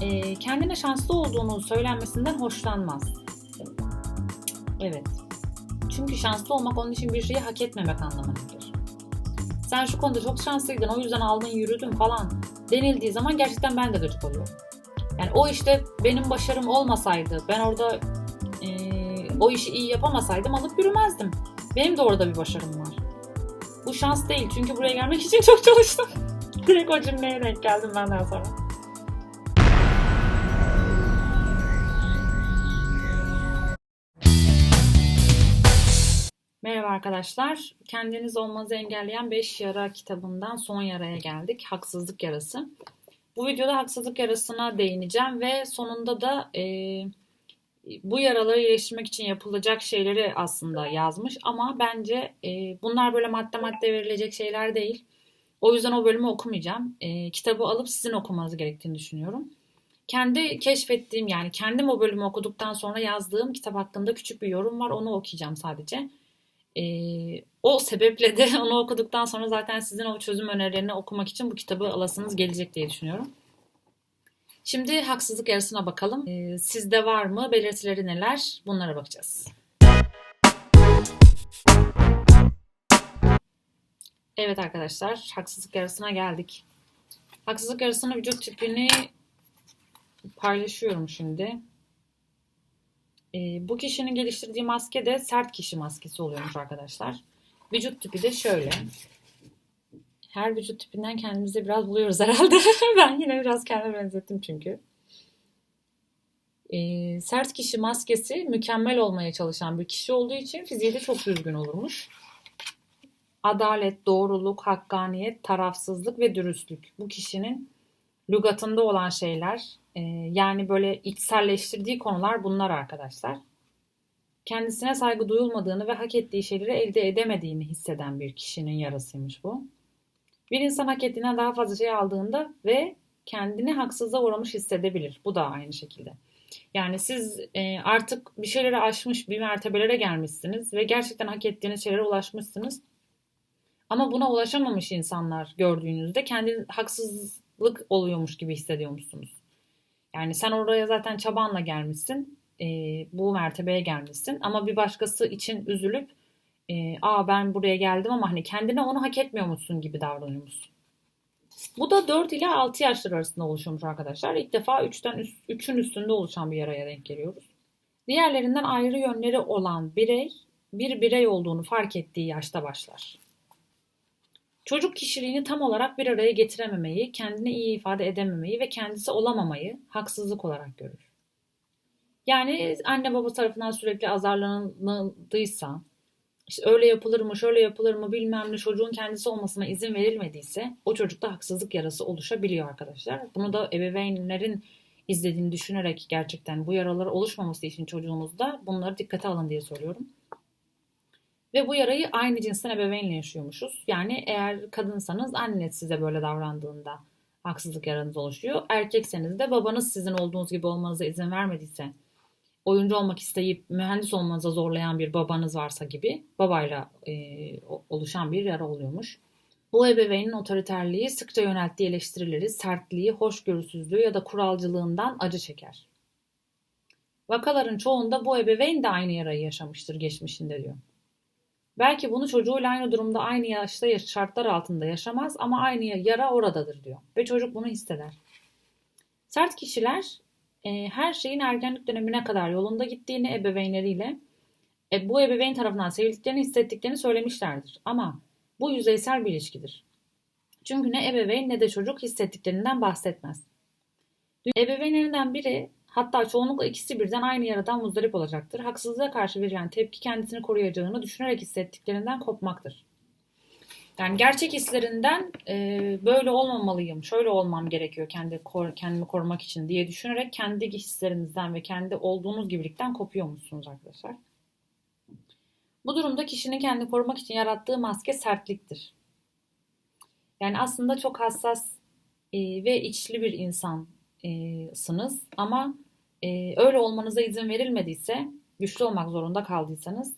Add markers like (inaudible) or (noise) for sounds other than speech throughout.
e, kendine şanslı olduğunu söylenmesinden hoşlanmaz. Evet. Çünkü şanslı olmak onun için bir şeyi hak etmemek anlamına gelir. Sen şu konuda çok şanslıydın o yüzden aldın yürüdün falan denildiği zaman gerçekten ben de gıcık oluyorum. Yani o işte benim başarım olmasaydı, ben orada e, o işi iyi yapamasaydım alıp yürümezdim. Benim de orada bir başarım var. Bu şans değil çünkü buraya gelmek için çok çalıştım. (laughs) Direkt o cümleye denk geldim benden sonra. Merhaba arkadaşlar. Kendiniz olmanızı engelleyen 5 yara kitabından son yaraya geldik. Haksızlık yarası. Bu videoda haksızlık yarasına değineceğim ve sonunda da e, bu yaraları iyileştirmek için yapılacak şeyleri aslında yazmış. Ama bence e, bunlar böyle madde madde verilecek şeyler değil. O yüzden o bölümü okumayacağım. E, kitabı alıp sizin okumanız gerektiğini düşünüyorum. Kendi keşfettiğim yani kendim o bölümü okuduktan sonra yazdığım kitap hakkında küçük bir yorum var. Onu okuyacağım sadece. Ee, o sebeple de (laughs) onu okuduktan sonra zaten sizin o çözüm önerilerini okumak için bu kitabı alasınız gelecek diye düşünüyorum. Şimdi haksızlık yarısına bakalım. Ee, sizde var mı? Belirtileri neler? Bunlara bakacağız. Evet arkadaşlar, haksızlık yarısına geldik. Haksızlık yarısının vücut tipini paylaşıyorum şimdi. E, bu kişinin geliştirdiği maske de sert kişi maskesi oluyormuş arkadaşlar. Vücut tipi de şöyle. Her vücut tipinden kendimizi biraz buluyoruz herhalde. (laughs) ben yine biraz kendime benzettim çünkü. E, sert kişi maskesi mükemmel olmaya çalışan bir kişi olduğu için fiziği de çok düzgün olurmuş. Adalet, doğruluk, hakkaniyet, tarafsızlık ve dürüstlük. Bu kişinin lügatında olan şeyler, e, yani böyle içselleştirdiği konular bunlar arkadaşlar. Kendisine saygı duyulmadığını ve hak ettiği şeyleri elde edemediğini hisseden bir kişinin yarasıymış bu. Bir insan hak ettiğinden daha fazla şey aldığında ve kendini haksızlığa uğramış hissedebilir. Bu da aynı şekilde. Yani siz e, artık bir şeyleri aşmış, bir mertebelere gelmişsiniz ve gerçekten hak ettiğiniz şeylere ulaşmışsınız. Ama buna ulaşamamış insanlar gördüğünüzde kendi haksızlık oluyormuş gibi hissediyormuşsunuz. Yani sen oraya zaten çabanla gelmişsin, e, bu mertebeye gelmişsin ama bir başkası için üzülüp e, aa ben buraya geldim ama hani kendine onu hak etmiyormuşsun gibi davranıyormuşsun. Bu da 4 ile 6 yaşlar arasında oluşuyormuş arkadaşlar. İlk defa 3'ten 3'ün üstünde oluşan bir yaraya denk geliyoruz. Diğerlerinden ayrı yönleri olan birey bir birey olduğunu fark ettiği yaşta başlar. Çocuk kişiliğini tam olarak bir araya getirememeyi, kendini iyi ifade edememeyi ve kendisi olamamayı haksızlık olarak görür. Yani anne baba tarafından sürekli azarlanıldıysa, işte öyle yapılır mı, şöyle yapılır mı bilmem ne çocuğun kendisi olmasına izin verilmediyse o çocukta haksızlık yarası oluşabiliyor arkadaşlar. Bunu da ebeveynlerin izlediğini düşünerek gerçekten bu yaralar oluşmaması için çocuğunuzda bunları dikkate alın diye söylüyorum. Ve bu yarayı aynı cinsten ebeveynle yaşıyormuşuz. Yani eğer kadınsanız anneniz size böyle davrandığında haksızlık yaranız oluşuyor. Erkekseniz de babanız sizin olduğunuz gibi olmanıza izin vermediyse, oyuncu olmak isteyip mühendis olmanıza zorlayan bir babanız varsa gibi babayla e, oluşan bir yara oluyormuş. Bu ebeveynin otoriterliği sıkça yönelttiği eleştirileri, sertliği, hoşgörüsüzlüğü ya da kuralcılığından acı çeker. Vakaların çoğunda bu ebeveyn de aynı yarayı yaşamıştır geçmişinde diyor. Belki bunu çocuğuyla aynı durumda aynı yaşta şartlar altında yaşamaz ama aynı yara oradadır diyor. Ve çocuk bunu hisseder. Sert kişiler e, her şeyin ergenlik dönemine kadar yolunda gittiğini ebeveynleriyle e, bu ebeveyn tarafından sevildiklerini hissettiklerini söylemişlerdir. Ama bu yüzeysel bir ilişkidir. Çünkü ne ebeveyn ne de çocuk hissettiklerinden bahsetmez. Ebeveynlerinden biri Hatta çoğunlukla ikisi birden aynı yaradan muzdarip olacaktır. Haksızlığa karşı verilen tepki kendisini koruyacağını düşünerek hissettiklerinden kopmaktır. Yani gerçek hislerinden e, böyle olmamalıyım, şöyle olmam gerekiyor kendi kendimi korumak için diye düşünerek kendi hislerinizden ve kendi olduğunuz gibilikten kopuyormuşsunuz arkadaşlar. Bu durumda kişinin kendini korumak için yarattığı maske sertliktir. Yani aslında çok hassas e, ve içli bir insansınız ama e, öyle olmanıza izin verilmediyse, güçlü olmak zorunda kaldıysanız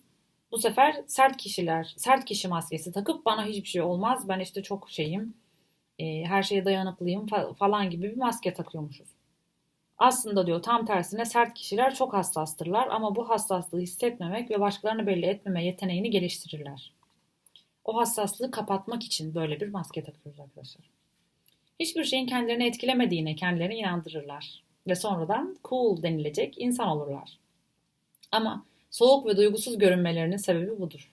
bu sefer sert kişiler, sert kişi maskesi takıp bana hiçbir şey olmaz, ben işte çok şeyim, e, her şeye dayanıklıyım falan gibi bir maske takıyormuşuz. Aslında diyor tam tersine sert kişiler çok hassastırlar ama bu hassaslığı hissetmemek ve başkalarını belli etmeme yeteneğini geliştirirler. O hassaslığı kapatmak için böyle bir maske takıyoruz arkadaşlar. Hiçbir şeyin kendilerini etkilemediğine kendilerini inandırırlar ve sonradan cool denilecek insan olurlar. Ama soğuk ve duygusuz görünmelerinin sebebi budur.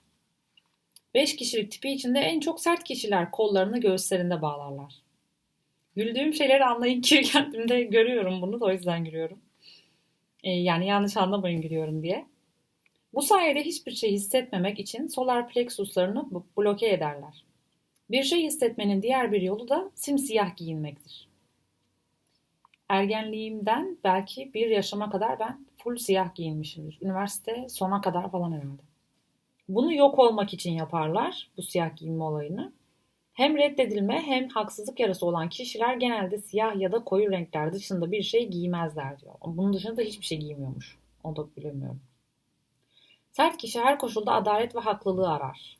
5 kişilik tipi içinde en çok sert kişiler kollarını göğüslerinde bağlarlar. Güldüğüm şeyleri anlayın ki (laughs) kendimde görüyorum bunu da o yüzden gülüyorum. Ee, yani yanlış anlamayın gülüyorum diye. Bu sayede hiçbir şey hissetmemek için solar plexuslarını bloke ederler. Bir şey hissetmenin diğer bir yolu da simsiyah giyinmektir. Ergenliğimden belki bir yaşama kadar ben full siyah giyinmişimdir. Üniversite sona kadar falan herhalde. Bunu yok olmak için yaparlar bu siyah giyinme olayını. Hem reddedilme hem haksızlık yarası olan kişiler genelde siyah ya da koyu renkler dışında bir şey giymezler diyor. Bunun dışında da hiçbir şey giymiyormuş. Onu da bilemiyorum. Sert kişi her koşulda adalet ve haklılığı arar.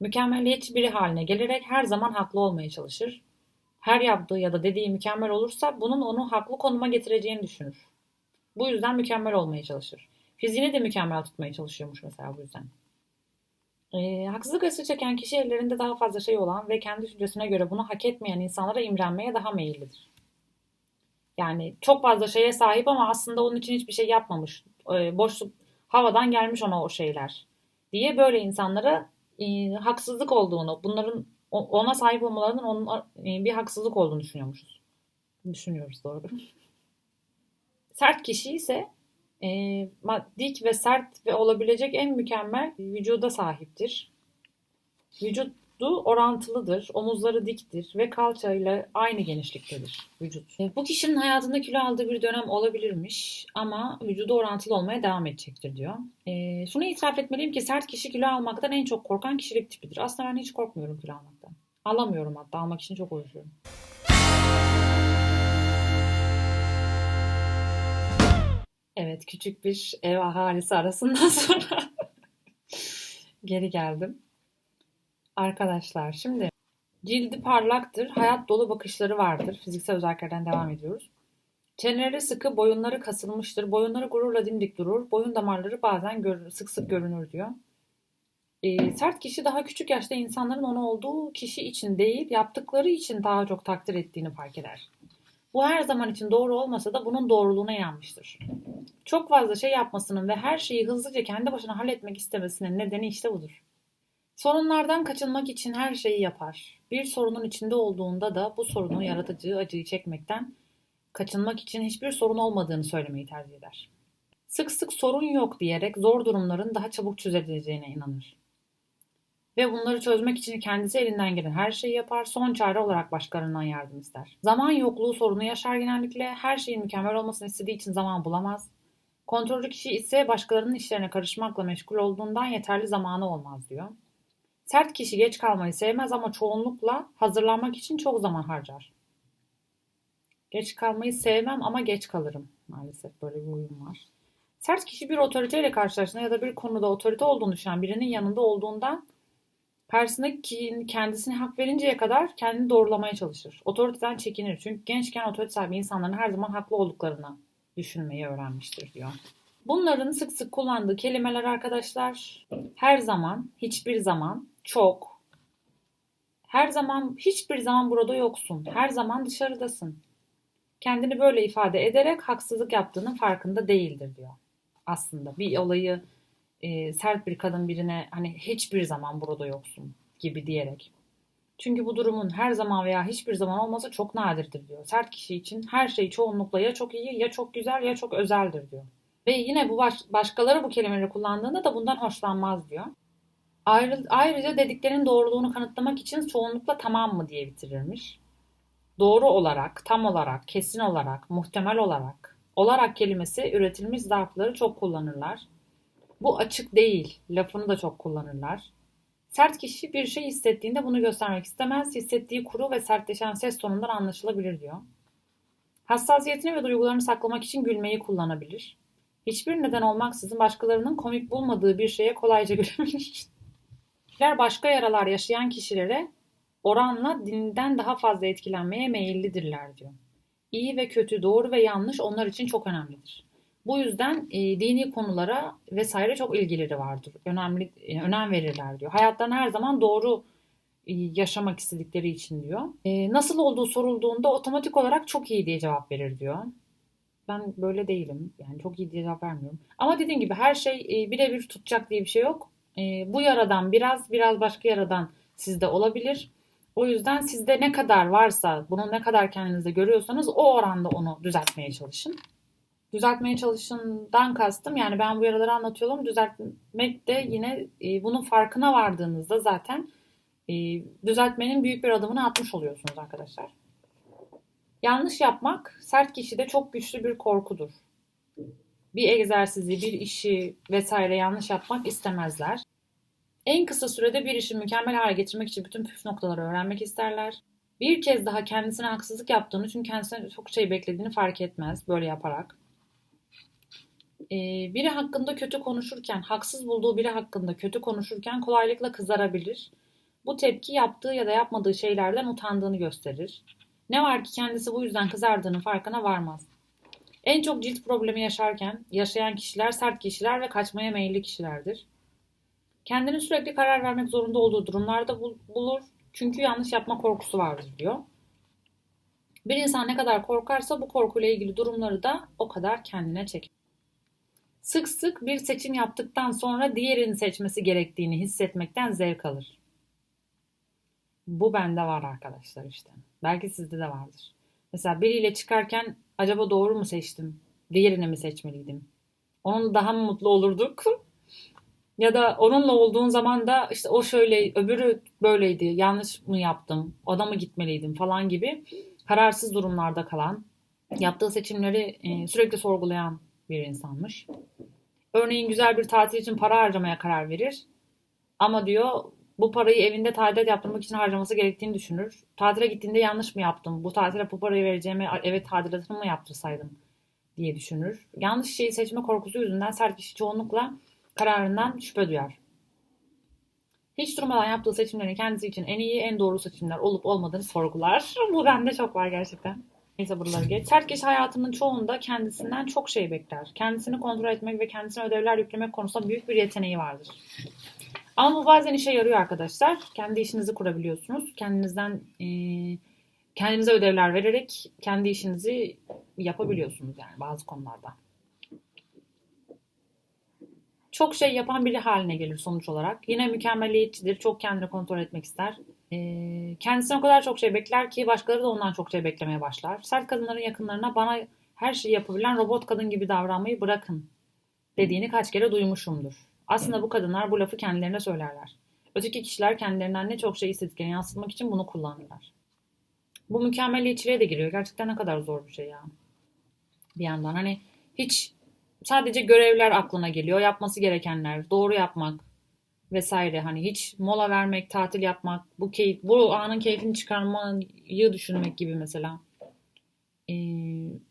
Mükemmeliyetçi biri haline gelerek her zaman haklı olmaya çalışır. Her yaptığı ya da dediği mükemmel olursa bunun onu haklı konuma getireceğini düşünür. Bu yüzden mükemmel olmaya çalışır. Fiziğini de mükemmel tutmaya çalışıyormuş mesela bu yüzden. E, haksızlık acısı çeken kişi ellerinde daha fazla şey olan ve kendi düşüncesine göre bunu hak etmeyen insanlara imrenmeye daha meyillidir. Yani çok fazla şeye sahip ama aslında onun için hiçbir şey yapmamış. E, boşluk havadan gelmiş ona o şeyler diye böyle insanlara e, haksızlık olduğunu, bunların ona sahip olmalarının onun e, bir haksızlık olduğunu düşünüyormuşuz. Düşünüyoruz doğru. Sert kişi ise e, dik ve sert ve olabilecek en mükemmel vücuda sahiptir. Vücudu orantılıdır, omuzları diktir ve kalçayla aynı genişliktedir vücut. Bu kişinin hayatında kilo aldığı bir dönem olabilirmiş ama vücudu orantılı olmaya devam edecektir diyor. E, şunu itiraf etmeliyim ki sert kişi kilo almaktan en çok korkan kişilik tipidir. Aslında ben hiç korkmuyorum kilo almaktan. Alamıyorum hatta almak için çok uğraşıyorum. Evet, küçük bir ev ahalisi arasından (laughs) sonra geri geldim. Arkadaşlar şimdi cildi parlaktır, hayat dolu bakışları vardır. Fiziksel özelliklerden devam ediyoruz. Çeneleri sıkı, boyunları kasılmıştır. Boyunları gururla dimdik durur. Boyun damarları bazen görünür, sık sık görünür diyor. E, sert kişi daha küçük yaşta insanların onu olduğu kişi için değil, yaptıkları için daha çok takdir ettiğini fark eder. Bu her zaman için doğru olmasa da bunun doğruluğuna yanmıştır. Çok fazla şey yapmasının ve her şeyi hızlıca kendi başına halletmek istemesinin nedeni işte budur. Sorunlardan kaçınmak için her şeyi yapar. Bir sorunun içinde olduğunda da bu sorunu yaratıcı acıyı çekmekten kaçınmak için hiçbir sorun olmadığını söylemeyi tercih eder. Sık sık sorun yok diyerek zor durumların daha çabuk çözüleceğine inanır. Ve bunları çözmek için kendisi elinden gelen her şeyi yapar, son çare olarak başkalarından yardım ister. Zaman yokluğu sorunu yaşar genellikle, her şeyin mükemmel olmasını istediği için zaman bulamaz. Kontrolcü kişi ise başkalarının işlerine karışmakla meşgul olduğundan yeterli zamanı olmaz diyor. Sert kişi geç kalmayı sevmez ama çoğunlukla hazırlanmak için çok zaman harcar. Geç kalmayı sevmem ama geç kalırım. Maalesef böyle bir uyum var. Sert kişi bir otoriteyle karşılaştığında ya da bir konuda otorite olduğunu düşünen birinin yanında olduğundan karşısındaki kendisine hak verinceye kadar kendini doğrulamaya çalışır. Otoriteden çekinir. Çünkü gençken otorite sahibi insanların her zaman haklı olduklarını düşünmeyi öğrenmiştir diyor. Bunların sık sık kullandığı kelimeler arkadaşlar her zaman, hiçbir zaman, çok, her zaman, hiçbir zaman burada yoksun, her zaman dışarıdasın. Kendini böyle ifade ederek haksızlık yaptığının farkında değildir diyor. Aslında bir olayı e, sert bir kadın birine hani hiçbir zaman burada yoksun gibi diyerek. Çünkü bu durumun her zaman veya hiçbir zaman olması çok nadirdir diyor. Sert kişi için her şey çoğunlukla ya çok iyi ya çok güzel ya çok özeldir diyor. Ve yine bu baş, başkaları bu kelimeleri kullandığında da bundan hoşlanmaz diyor. Ayrı, ayrıca dediklerinin doğruluğunu kanıtlamak için çoğunlukla tamam mı diye bitirirmiş. Doğru olarak, tam olarak, kesin olarak, muhtemel olarak, olarak kelimesi üretilmiş zarfları çok kullanırlar. Bu açık değil lafını da çok kullanırlar. Sert kişi bir şey hissettiğinde bunu göstermek istemez. Hissettiği kuru ve sertleşen ses tonundan anlaşılabilir diyor. Hassasiyetini ve duygularını saklamak için gülmeyi kullanabilir. Hiçbir neden olmaksızın başkalarının komik bulmadığı bir şeye kolayca (laughs) gülebilir. Başka yaralar yaşayan kişilere oranla dinden daha fazla etkilenmeye meyillidirler diyor. İyi ve kötü, doğru ve yanlış onlar için çok önemlidir. Bu yüzden e, dini konulara vesaire çok ilgileri vardır. Önemli e, önem verirler diyor. Hayatlarını her zaman doğru e, yaşamak istedikleri için diyor. E, nasıl olduğu sorulduğunda otomatik olarak çok iyi diye cevap verir diyor. Ben böyle değilim. Yani çok iyi cevap vermiyorum. Ama dediğim gibi her şey e, birebir tutacak diye bir şey yok. E, bu yaradan biraz, biraz başka yaradan sizde olabilir. O yüzden sizde ne kadar varsa, bunu ne kadar kendinizde görüyorsanız o oranda onu düzeltmeye çalışın. Düzeltmeye çalışından kastım yani ben bu yaraları anlatıyorum. Düzeltmek de yine e, bunun farkına vardığınızda zaten e, düzeltmenin büyük bir adımını atmış oluyorsunuz arkadaşlar. Yanlış yapmak sert kişide çok güçlü bir korkudur. Bir egzersizi, bir işi vesaire yanlış yapmak istemezler. En kısa sürede bir işi mükemmel hale getirmek için bütün püf noktaları öğrenmek isterler. Bir kez daha kendisine haksızlık yaptığını çünkü kendisine çok şey beklediğini fark etmez böyle yaparak. Ee, biri hakkında kötü konuşurken, haksız bulduğu biri hakkında kötü konuşurken kolaylıkla kızarabilir. Bu tepki yaptığı ya da yapmadığı şeylerden utandığını gösterir. Ne var ki kendisi bu yüzden kızardığının farkına varmaz. En çok cilt problemi yaşarken yaşayan kişiler sert kişiler ve kaçmaya meyilli kişilerdir. Kendini sürekli karar vermek zorunda olduğu durumlarda bulur. Çünkü yanlış yapma korkusu vardır diyor. Bir insan ne kadar korkarsa bu korkuyla ilgili durumları da o kadar kendine çeker. Sık sık bir seçim yaptıktan sonra diğerini seçmesi gerektiğini hissetmekten zevk alır. Bu bende var arkadaşlar işte. Belki sizde de vardır. Mesela biriyle çıkarken acaba doğru mu seçtim? Diğerini mi seçmeliydim? Onun daha mı mutlu olurduk? (laughs) ya da onunla olduğun zaman da işte o şöyle öbürü böyleydi yanlış mı yaptım ona mı gitmeliydim falan gibi kararsız durumlarda kalan yaptığı seçimleri e, sürekli sorgulayan bir insanmış. Örneğin güzel bir tatil için para harcamaya karar verir. Ama diyor bu parayı evinde tadilat yaptırmak için harcaması gerektiğini düşünür. Tatile gittiğinde yanlış mı yaptım? Bu tatile bu parayı vereceğime eve tadilatını mı yaptırsaydım diye düşünür. Yanlış şeyi seçme korkusu yüzünden sert kişi çoğunlukla kararından şüphe duyar. Hiç durmadan yaptığı seçimlerin kendisi için en iyi, en doğru seçimler olup olmadığını sorgular. (laughs) Bu bende çok var gerçekten. Neyse buraları geç. Sert kişi hayatının çoğunda kendisinden çok şey bekler. Kendisini kontrol etmek ve kendisine ödevler yüklemek konusunda büyük bir yeteneği vardır. Ama bu bazen işe yarıyor arkadaşlar. Kendi işinizi kurabiliyorsunuz. Kendinizden e, kendinize ödevler vererek kendi işinizi yapabiliyorsunuz yani bazı konularda. Çok şey yapan biri haline gelir sonuç olarak. Yine mükemmeliyetçidir. Çok kendini kontrol etmek ister. E, kendisine o kadar çok şey bekler ki başkaları da ondan çok şey beklemeye başlar. Sert kadınların yakınlarına bana her şeyi yapabilen robot kadın gibi davranmayı bırakın dediğini kaç kere duymuşumdur. Aslında bu kadınlar bu lafı kendilerine söylerler. Öteki kişiler kendilerinden ne çok şey istediklerini yansıtmak için bunu kullanırlar. Bu mükemmeliyetçiliğe de giriyor. Gerçekten ne kadar zor bir şey ya. Bir yandan hani hiç sadece görevler aklına geliyor. Yapması gerekenler, doğru yapmak vesaire. Hani hiç mola vermek, tatil yapmak, bu keyif, bu anın keyfini çıkarmayı düşünmek gibi mesela. Ee,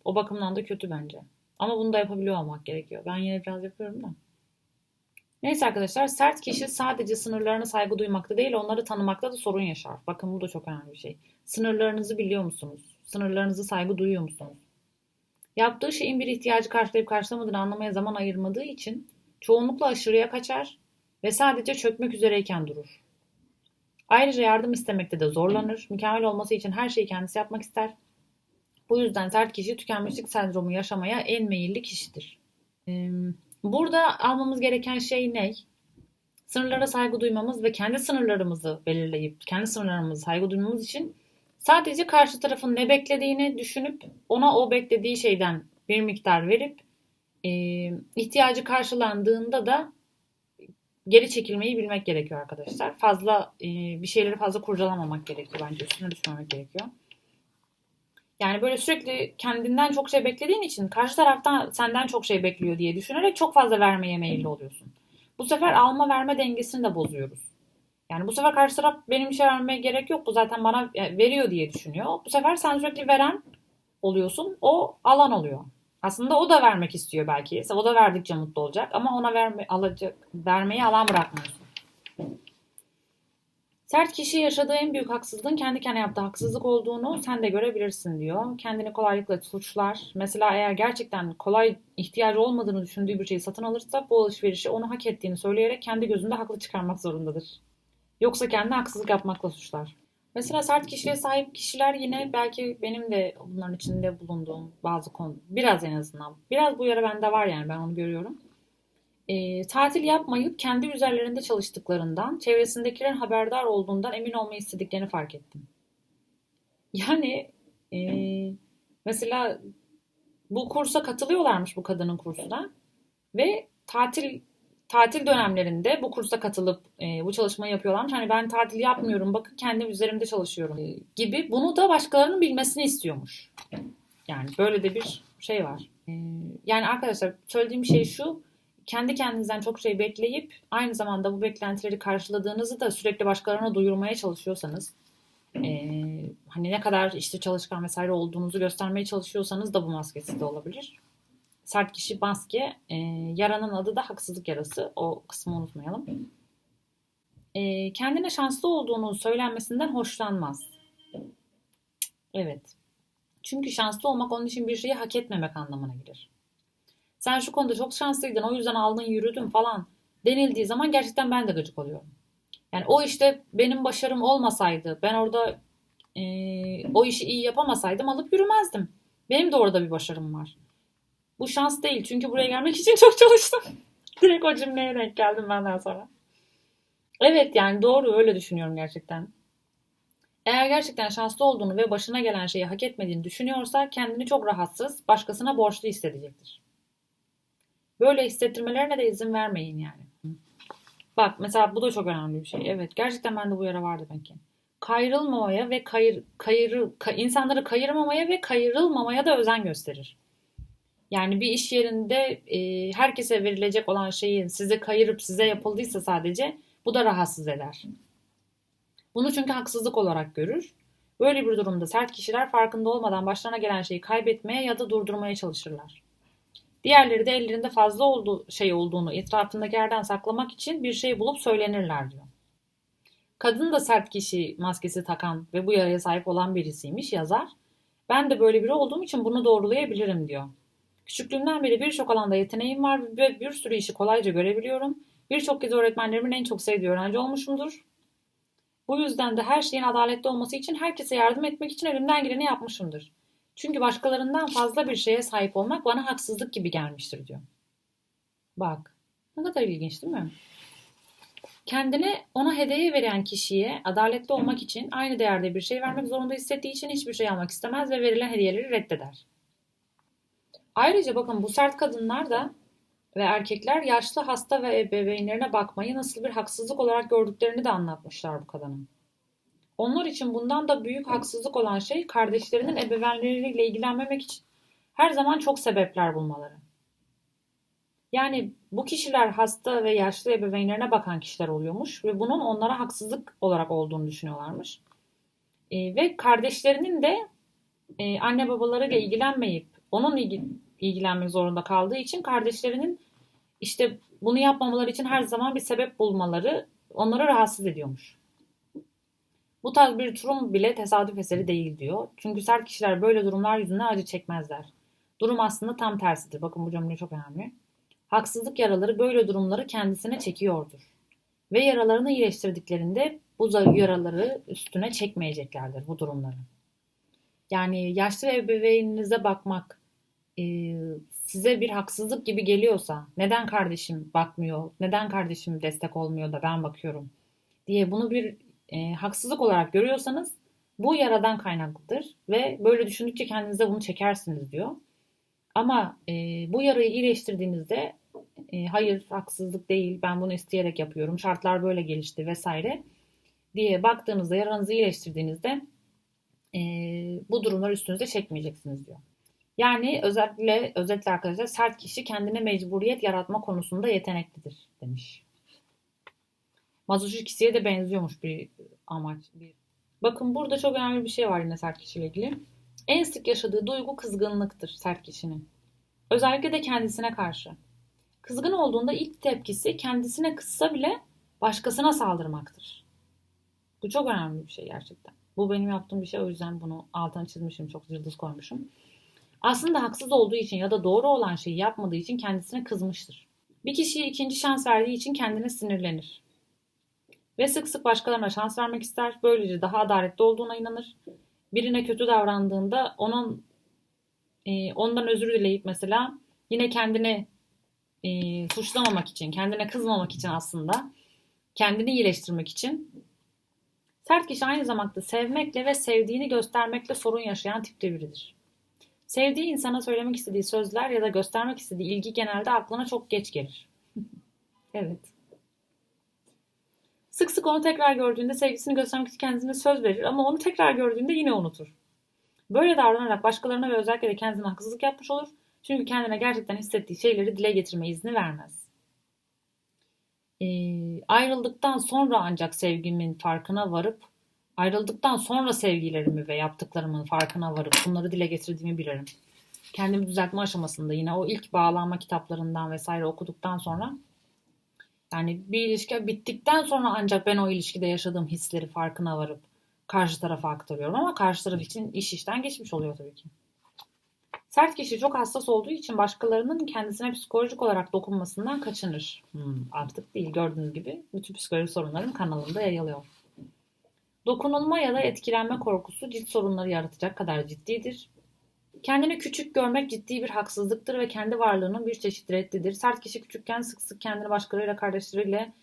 o bakımdan da kötü bence. Ama bunu da yapabiliyor olmak gerekiyor. Ben yine biraz yapıyorum da. Neyse arkadaşlar sert kişi sadece sınırlarına saygı duymakta değil onları tanımakta da sorun yaşar. Bakın bu da çok önemli bir şey. Sınırlarınızı biliyor musunuz? Sınırlarınızı saygı duyuyor musunuz? Yaptığı şeyin bir ihtiyacı karşılayıp karşılamadığını anlamaya zaman ayırmadığı için çoğunlukla aşırıya kaçar ve sadece çökmek üzereyken durur. Ayrıca yardım istemekte de zorlanır. Mükemmel olması için her şeyi kendisi yapmak ister. Bu yüzden sert kişi tükenmişlik sendromu yaşamaya en meyilli kişidir. Burada almamız gereken şey ne? Sınırlara saygı duymamız ve kendi sınırlarımızı belirleyip kendi sınırlarımızı saygı duymamız için sadece karşı tarafın ne beklediğini düşünüp ona o beklediği şeyden bir miktar verip e, ihtiyacı karşılandığında da geri çekilmeyi bilmek gerekiyor arkadaşlar. Fazla e, bir şeyleri fazla kurcalamamak gerekiyor bence. Üstüne düşmemek gerekiyor. Yani böyle sürekli kendinden çok şey beklediğin için karşı taraftan senden çok şey bekliyor diye düşünerek çok fazla vermeye meyilli oluyorsun. Bu sefer alma verme dengesini de bozuyoruz. Yani bu sefer karşı taraf benim şey vermeye gerek yok bu zaten bana veriyor diye düşünüyor. Bu sefer sen sürekli veren oluyorsun o alan oluyor. Aslında o da vermek istiyor belki. O da verdikçe mutlu olacak ama ona verme, alacak, vermeyi alan bırakmıyorsun. Sert kişi yaşadığı en büyük haksızlığın kendi kendine yaptığı haksızlık olduğunu sen de görebilirsin diyor. Kendini kolaylıkla suçlar. Mesela eğer gerçekten kolay ihtiyacı olmadığını düşündüğü bir şeyi satın alırsa bu alışverişi onu hak ettiğini söyleyerek kendi gözünde haklı çıkarmak zorundadır. Yoksa kendine haksızlık yapmakla suçlar. Mesela sert kişiliğe sahip kişiler yine belki benim de bunların içinde bulunduğum bazı konu biraz en azından biraz bu yara bende var yani ben onu görüyorum. E, tatil yapmayıp kendi üzerlerinde çalıştıklarından, çevresindekilerin haberdar olduğundan emin olmayı istediklerini fark ettim. Yani e, mesela bu kursa katılıyorlarmış bu kadının kursuna ve tatil tatil dönemlerinde bu kursa katılıp e, bu çalışmayı yapıyorlarmış. Hani ben tatil yapmıyorum bakın kendim üzerimde çalışıyorum gibi bunu da başkalarının bilmesini istiyormuş. Yani böyle de bir şey var. E, yani arkadaşlar söylediğim şey şu kendi kendinizden çok şey bekleyip aynı zamanda bu beklentileri karşıladığınızı da sürekli başkalarına duyurmaya çalışıyorsanız e, hani ne kadar işte çalışkan vesaire olduğunuzu göstermeye çalışıyorsanız da bu maske sizde olabilir. Sert kişi maske. E, yaranın adı da haksızlık yarası. O kısmı unutmayalım. E, kendine şanslı olduğunu söylenmesinden hoşlanmaz. Evet. Çünkü şanslı olmak onun için bir şeyi hak etmemek anlamına gelir. Sen şu konuda çok şanslıydın o yüzden aldın yürüdün falan denildiği zaman gerçekten ben de gıcık oluyorum. Yani o işte benim başarım olmasaydı ben orada e, o işi iyi yapamasaydım alıp yürümezdim. Benim de orada bir başarım var. Bu şans değil çünkü buraya gelmek için çok çalıştım. (laughs) Direkt o cümleye denk geldim benden sonra. Evet yani doğru öyle düşünüyorum gerçekten. Eğer gerçekten şanslı olduğunu ve başına gelen şeyi hak etmediğini düşünüyorsa kendini çok rahatsız, başkasına borçlu hissedecektir. Böyle hissettirmelerine de izin vermeyin yani. Bak mesela bu da çok önemli bir şey. Evet gerçekten bende bu yara vardı belki. Kayrılmamaya ve kayır, kayır, kay, insanları kayırmamaya ve kayırılmamaya da özen gösterir. Yani bir iş yerinde e, herkese verilecek olan şeyin size kayırıp size yapıldıysa sadece bu da rahatsız eder. Bunu çünkü haksızlık olarak görür. Böyle bir durumda sert kişiler farkında olmadan başlarına gelen şeyi kaybetmeye ya da durdurmaya çalışırlar. Diğerleri de ellerinde fazla olduğu şey olduğunu etrafındakilerden saklamak için bir şey bulup söylenirler diyor. Kadın da sert kişi maskesi takan ve bu yaraya sahip olan birisiymiş yazar. Ben de böyle biri olduğum için bunu doğrulayabilirim diyor. Küçüklüğümden beri birçok alanda yeteneğim var ve bir sürü işi kolayca görebiliyorum. Birçok kez öğretmenlerimin en çok sevdiği öğrenci olmuşumdur. Bu yüzden de her şeyin adaletli olması için herkese yardım etmek için elimden geleni yapmışımdır. Çünkü başkalarından fazla bir şeye sahip olmak bana haksızlık gibi gelmiştir diyor. Bak ne kadar ilginç değil mi? Kendine ona hediye veren kişiye adaletli olmak için aynı değerde bir şey vermek zorunda hissettiği için hiçbir şey almak istemez ve verilen hediyeleri reddeder. Ayrıca bakın bu sert kadınlar da ve erkekler yaşlı hasta ve ebeveynlerine bakmayı nasıl bir haksızlık olarak gördüklerini de anlatmışlar bu kadının. Onlar için bundan da büyük haksızlık olan şey kardeşlerinin ebeveynleriyle ilgilenmemek için her zaman çok sebepler bulmaları. Yani bu kişiler hasta ve yaşlı ebeveynlerine bakan kişiler oluyormuş ve bunun onlara haksızlık olarak olduğunu düşünüyorlarmış. E, ve kardeşlerinin de e, anne babalarıyla ilgilenmeyip onun ilgi, ilgilenmek zorunda kaldığı için kardeşlerinin işte bunu yapmamaları için her zaman bir sebep bulmaları onları rahatsız ediyormuş. Bu tarz bir durum bile tesadüf eseri değil diyor. Çünkü sert kişiler böyle durumlar yüzünden acı çekmezler. Durum aslında tam tersidir. Bakın bu cümle çok önemli. Haksızlık yaraları böyle durumları kendisine çekiyordur. Ve yaralarını iyileştirdiklerinde bu yaraları üstüne çekmeyeceklerdir bu durumları. Yani yaşlı ebeveyninize bakmak e, size bir haksızlık gibi geliyorsa neden kardeşim bakmıyor, neden kardeşim destek olmuyor da ben bakıyorum diye bunu bir e, haksızlık olarak görüyorsanız bu yaradan kaynaklıdır ve böyle düşündükçe kendinize bunu çekersiniz diyor. Ama e, bu yarayı iyileştirdiğinizde e, hayır haksızlık değil ben bunu isteyerek yapıyorum şartlar böyle gelişti vesaire diye baktığınızda yaranızı iyileştirdiğinizde e, bu durumlar üstünüze çekmeyeceksiniz diyor. Yani özellikle özetle arkadaşlar sert kişi kendine mecburiyet yaratma konusunda yeteneklidir demiş. Mazoşist de benziyormuş bir amaç. Bir. Bakın burada çok önemli bir şey var yine sert kişiyle ilgili. En sık yaşadığı duygu kızgınlıktır sert kişinin. Özellikle de kendisine karşı. Kızgın olduğunda ilk tepkisi kendisine kızsa bile başkasına saldırmaktır. Bu çok önemli bir şey gerçekten. Bu benim yaptığım bir şey o yüzden bunu altına çizmişim. Çok yıldız koymuşum. Aslında haksız olduğu için ya da doğru olan şeyi yapmadığı için kendisine kızmıştır. Bir kişiye ikinci şans verdiği için kendine sinirlenir. Ve sık sık başkalarına şans vermek ister. Böylece daha adaletli olduğuna inanır. Birine kötü davrandığında onun e, ondan özür dileyip mesela yine kendini e, suçlamamak için, kendine kızmamak için aslında kendini iyileştirmek için sert kişi aynı zamanda sevmekle ve sevdiğini göstermekle sorun yaşayan tipte biridir. Sevdiği insana söylemek istediği sözler ya da göstermek istediği ilgi genelde aklına çok geç gelir. (laughs) evet. Sık sık onu tekrar gördüğünde sevgisini göstermek için kendisine söz verir ama onu tekrar gördüğünde yine unutur. Böyle davranarak başkalarına ve özellikle de kendine haksızlık yapmış olur. Çünkü kendine gerçekten hissettiği şeyleri dile getirme izni vermez. Ee, ayrıldıktan sonra ancak sevgimin farkına varıp ayrıldıktan sonra sevgilerimi ve yaptıklarımın farkına varıp bunları dile getirdiğimi bilirim. Kendimi düzeltme aşamasında yine o ilk bağlanma kitaplarından vesaire okuduktan sonra yani bir ilişki bittikten sonra ancak ben o ilişkide yaşadığım hisleri farkına varıp karşı tarafa aktarıyorum ama karşı taraf için iş işten geçmiş oluyor tabii ki. Sert kişi çok hassas olduğu için başkalarının kendisine psikolojik olarak dokunmasından kaçınır. Hmm, artık değil gördüğünüz gibi bütün psikolojik sorunlarım kanalımda yayılıyor. Dokunulma ya da etkilenme korkusu cilt sorunları yaratacak kadar ciddidir. Kendini küçük görmek ciddi bir haksızlıktır ve kendi varlığının bir çeşit reddidir. Sert kişi küçükken sık sık kendini başkalarıyla kardeşleriyle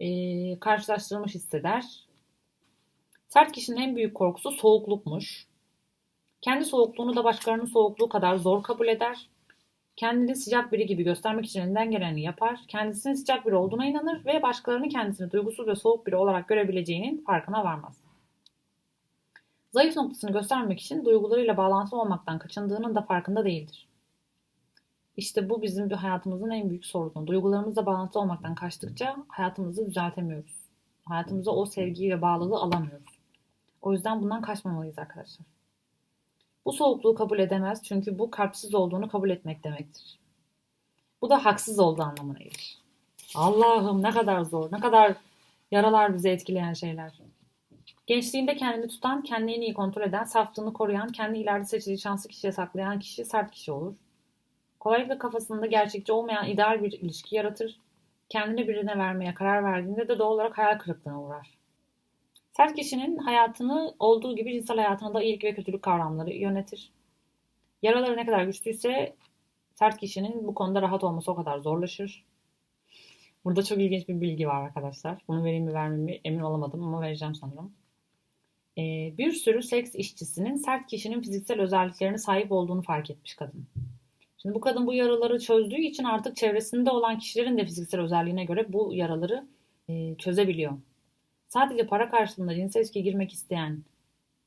e, karşılaştırılmış hisseder. Sert kişinin en büyük korkusu soğuklukmuş. Kendi soğukluğunu da başkalarının soğukluğu kadar zor kabul eder. Kendini sıcak biri gibi göstermek için elinden geleni yapar. Kendisinin sıcak biri olduğuna inanır ve başkalarının kendisini duygusuz ve soğuk biri olarak görebileceğinin farkına varmaz. Zayıf noktasını göstermek için duygularıyla bağlantılı olmaktan kaçındığının da farkında değildir. İşte bu bizim bir hayatımızın en büyük sorunu. Duygularımızla bağlantılı olmaktan kaçtıkça hayatımızı düzeltemiyoruz. Hayatımıza o sevgiyi ve bağlılığı alamıyoruz. O yüzden bundan kaçmamalıyız arkadaşlar. Bu soğukluğu kabul edemez çünkü bu kalpsiz olduğunu kabul etmek demektir. Bu da haksız olduğu anlamına gelir. Allah'ım ne kadar zor, ne kadar yaralar bizi etkileyen şeyler. Gençliğinde kendini tutan, kendini en iyi kontrol eden, saflığını koruyan, kendi ileride seçeceği şanslı kişiye saklayan kişi sert kişi olur. Kolaylıkla kafasında gerçekçi olmayan ideal bir ilişki yaratır. Kendini birine vermeye karar verdiğinde de doğal olarak hayal kırıklığına uğrar. Sert kişinin hayatını olduğu gibi cinsel hayatını da iyilik ve kötülük kavramları yönetir. Yaraları ne kadar güçlüyse sert kişinin bu konuda rahat olması o kadar zorlaşır. Burada çok ilginç bir bilgi var arkadaşlar. Bunu vereyim mi vermeyeyim mi emin olamadım ama vereceğim sanırım. Ee, bir sürü seks işçisinin sert kişinin fiziksel özelliklerine sahip olduğunu fark etmiş kadın. Şimdi bu kadın bu yaraları çözdüğü için artık çevresinde olan kişilerin de fiziksel özelliğine göre bu yaraları e, çözebiliyor. Sadece para karşılığında cinsel ilişkiye girmek isteyen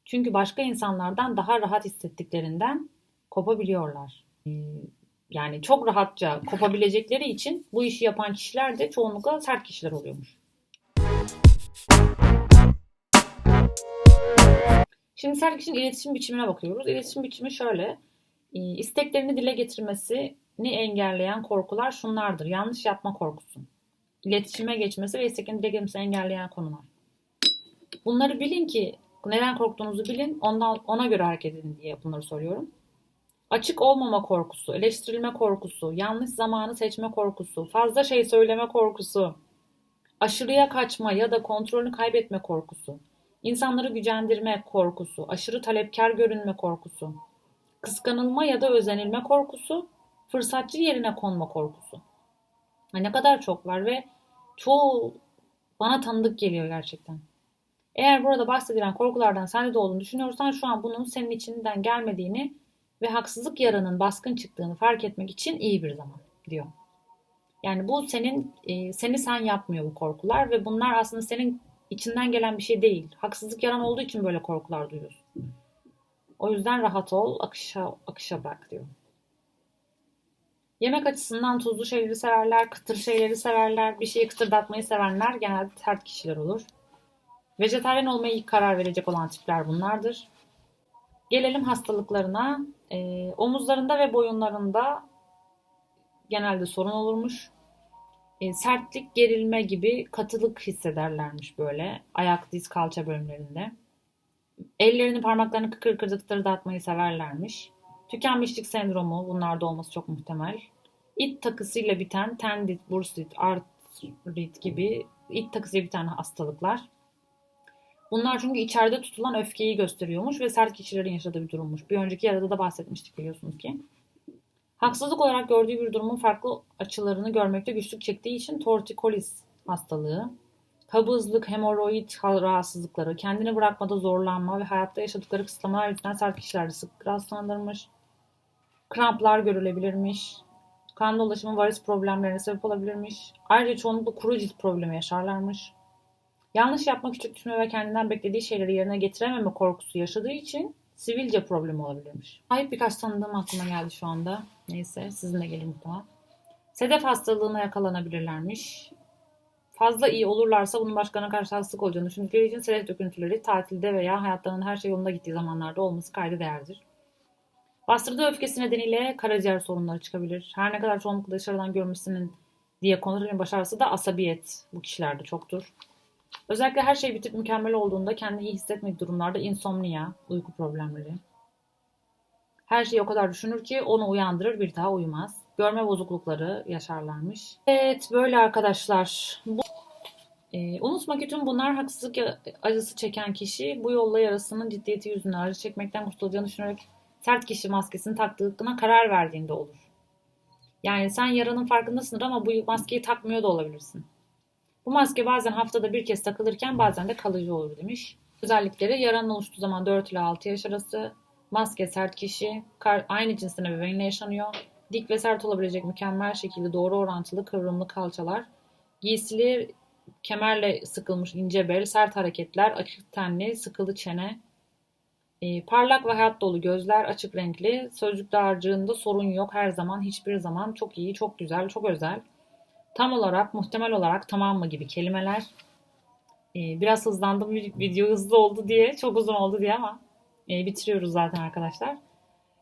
çünkü başka insanlardan daha rahat hissettiklerinden kopabiliyorlar. Ee, yani çok rahatça kopabilecekleri için bu işi yapan kişiler de çoğunlukla sert kişiler oluyormuş. Şimdi sert kişinin iletişim biçimine bakıyoruz. İletişim biçimi şöyle. Ee, isteklerini dile getirmesini engelleyen korkular şunlardır. Yanlış yapma korkusu. İletişime geçmesi ve isteklerini dile getirmesini engelleyen konular. Bunları bilin ki neden korktuğunuzu bilin. Ondan ona göre hareket edin diye bunları soruyorum. Açık olmama korkusu, eleştirilme korkusu, yanlış zamanı seçme korkusu, fazla şey söyleme korkusu, aşırıya kaçma ya da kontrolünü kaybetme korkusu, insanları gücendirme korkusu, aşırı talepkar görünme korkusu, kıskanılma ya da özenilme korkusu, fırsatçı yerine konma korkusu. Ne kadar çok var ve çoğu bana tanıdık geliyor gerçekten. Eğer burada bahsedilen korkulardan sende de olduğunu düşünüyorsan şu an bunun senin içinden gelmediğini ve haksızlık yaranın baskın çıktığını fark etmek için iyi bir zaman diyor. Yani bu senin e, seni sen yapmıyor bu korkular ve bunlar aslında senin içinden gelen bir şey değil. Haksızlık yaran olduğu için böyle korkular duyuyorsun. O yüzden rahat ol, akışa akışa bırak diyor. Yemek açısından tuzlu şeyleri severler, kıtır şeyleri severler, bir şeyi kıtırdatmayı sevenler genelde sert kişiler olur. Vejetaryen olmaya ilk karar verecek olan tipler bunlardır. Gelelim hastalıklarına. E, omuzlarında ve boyunlarında genelde sorun olurmuş. E, sertlik, gerilme gibi katılık hissederlermiş böyle ayak, diz, kalça bölümlerinde. Ellerini parmaklarını kıkır kıkır tıkırdatmayı severlermiş. Tükenmişlik sendromu bunlarda olması çok muhtemel. İt takısıyla biten tendit, bursit, artrit gibi it takısıyla biten hastalıklar. Bunlar çünkü içeride tutulan öfkeyi gösteriyormuş ve sert kişilerin yaşadığı bir durummuş. Bir önceki yarıda da bahsetmiştik biliyorsunuz ki. Haksızlık olarak gördüğü bir durumun farklı açılarını görmekte güçlük çektiği için tortikolis hastalığı, kabızlık, hemoroid rahatsızlıkları, kendini bırakmada zorlanma ve hayatta yaşadıkları kısıtlamalar yüzünden sert kişilerde sık rastlanırmış. Kramplar görülebilirmiş. Kan dolaşımı varis problemlerine sebep olabilirmiş. Ayrıca çoğunlukla kuru cilt problemi yaşarlarmış. Yanlış yapma, küçük düşme ve kendinden beklediği şeyleri yerine getirememe korkusu yaşadığı için sivilce problemi olabilirmiş. Sahip birkaç tanıdığım aklıma geldi şu anda. Neyse sizin de gelin muhtemelen. Sedef hastalığına yakalanabilirlermiş. Fazla iyi olurlarsa bunun başkalarına karşı hastalık olacağını düşündükleri için sedef döküntüleri tatilde veya hayatlarının her şey yolunda gittiği zamanlarda olması kayda değerdir. Bastırdığı öfkesi nedeniyle karaciğer sorunları çıkabilir. Her ne kadar çoğunlukla dışarıdan görmüşsünün diye kontrolünü başarsa da asabiyet bu kişilerde çoktur. Özellikle her şey bitip mükemmel olduğunda kendini iyi hissetmediği durumlarda insomnia, uyku problemleri. Her şeyi o kadar düşünür ki onu uyandırır bir daha uyumaz. Görme bozuklukları yaşarlarmış. Evet böyle arkadaşlar. Bu, e, unutma ki tüm bunlar haksızlık acısı çeken kişi bu yolla yarasının ciddiyeti yüzünden acı çekmekten kurtulacağını düşünerek sert kişi maskesini taktığına karar verdiğinde olur. Yani sen yaranın farkındasındır ama bu maskeyi takmıyor da olabilirsin. Bu maske bazen haftada bir kez takılırken bazen de kalıcı olur demiş. Özellikleri yaranın oluştuğu zaman 4 ile 6 yaş arası, maske sert kişi, aynı cinsten ebeveynle yaşanıyor, dik ve sert olabilecek mükemmel şekilde doğru orantılı kıvrımlı kalçalar, giysili kemerle sıkılmış ince bel, sert hareketler, açık tenli, sıkılı çene, e, parlak ve hayat dolu gözler, açık renkli, sözcük dağarcığında sorun yok her zaman, hiçbir zaman çok iyi, çok güzel, çok özel. Tam olarak, muhtemel olarak tamam mı gibi kelimeler. Ee, biraz hızlandım video hızlı oldu diye, çok uzun oldu diye ama e, bitiriyoruz zaten arkadaşlar.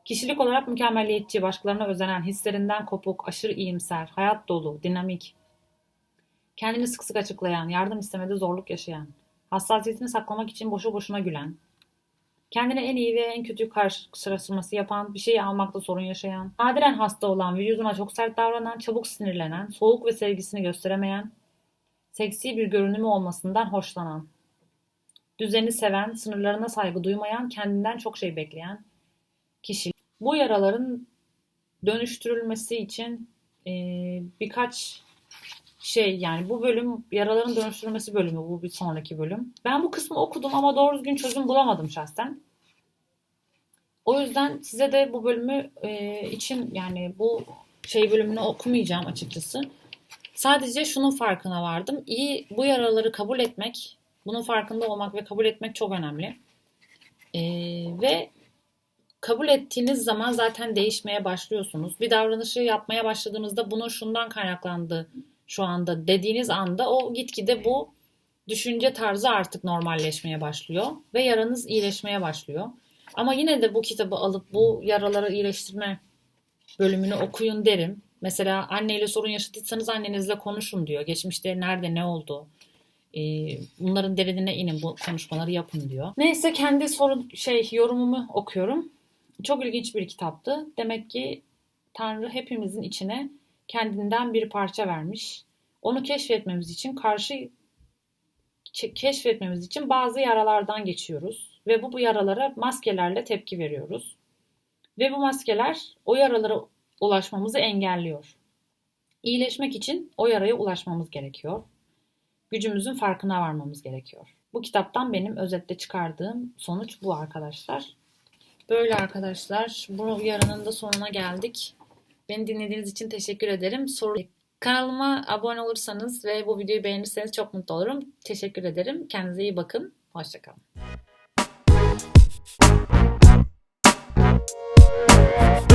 Kişilik olarak mükemmeliyetçi, başkalarına özenen, hislerinden kopuk, aşırı iyimser, hayat dolu, dinamik, kendini sık sık açıklayan, yardım istemede zorluk yaşayan, hassasiyetini saklamak için boşu boşuna gülen, kendine en iyi ve en kötü karşılaştırması yapan, bir şeyi almakta sorun yaşayan, nadiren hasta olan, vücuduna çok sert davranan, çabuk sinirlenen, soğuk ve sevgisini gösteremeyen, seksi bir görünümü olmasından hoşlanan, düzeni seven, sınırlarına saygı duymayan, kendinden çok şey bekleyen kişi. Bu yaraların dönüştürülmesi için e, birkaç şey yani bu bölüm yaraların dönüştürülmesi bölümü bu bir sonraki bölüm. Ben bu kısmı okudum ama doğru düzgün çözüm bulamadım şahsen. O yüzden size de bu bölümü e, için yani bu şey bölümünü okumayacağım açıkçası. Sadece şunun farkına vardım. İyi bu yaraları kabul etmek, bunun farkında olmak ve kabul etmek çok önemli. E, ve kabul ettiğiniz zaman zaten değişmeye başlıyorsunuz. Bir davranışı yapmaya başladığınızda bunun şundan kaynaklandığı şu anda dediğiniz anda o gitgide bu düşünce tarzı artık normalleşmeye başlıyor ve yaranız iyileşmeye başlıyor. Ama yine de bu kitabı alıp bu yaraları iyileştirme bölümünü okuyun derim. Mesela anneyle sorun yaşadıysanız annenizle konuşun diyor. Geçmişte nerede ne oldu? Ee, bunların derinine inin bu konuşmaları yapın diyor. Neyse kendi sorun şey yorumumu okuyorum. Çok ilginç bir kitaptı. Demek ki Tanrı hepimizin içine kendinden bir parça vermiş. Onu keşfetmemiz için karşı keşfetmemiz için bazı yaralardan geçiyoruz ve bu bu yaralara maskelerle tepki veriyoruz. Ve bu maskeler o yaralara ulaşmamızı engelliyor. İyileşmek için o yaraya ulaşmamız gerekiyor gücümüzün farkına varmamız gerekiyor. Bu kitaptan benim özetle çıkardığım sonuç bu arkadaşlar. Böyle arkadaşlar bu yarının da sonuna geldik. Beni dinlediğiniz için teşekkür ederim. Soru Kanalıma abone olursanız ve bu videoyu beğenirseniz çok mutlu olurum. Teşekkür ederim. Kendinize iyi bakın. Hoşçakalın. Thank